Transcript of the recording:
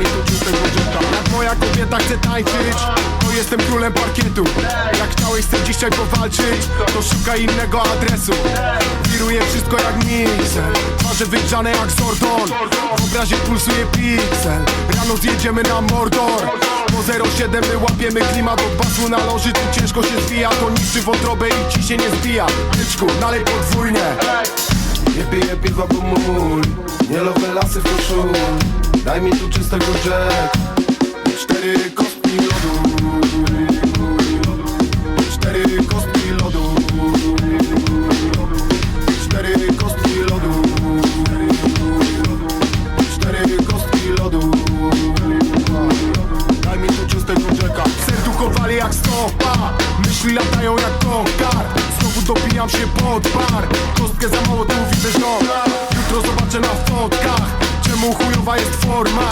mi tu Jak moja kobieta chce tańczyć To jestem królem parkietu. Jak chciałeś chcę dzisiaj powalczyć To szukaj innego adresu. Wiruje wszystko jak miksel Twarze wygrzane jak Zordon. W obrazie pulsuje piksel. Rano zjedziemy na Mordor. Po 07 my łapiemy klimat od basu na loży. Tu ciężko się zwija To niszczy wątrobę i ci się nie zbija Tyczku, nalej podwójnie. Nie piję piwa, bo mój. Nie lowe lasy w koszul Daj mi tu czystego jack Cztery kostki lodu. Cztery kostki lodu. Cztery kostki lodu. Cztery kostki lodu. Daj mi tu czystego jacka. Serducho wali jak stopa. Myśli latają jak konkar. Znowu dopijam się pod bar. Kostkę za mało tu widzę no Jutro zobaczę na fotkach Czemu chujowa jest forma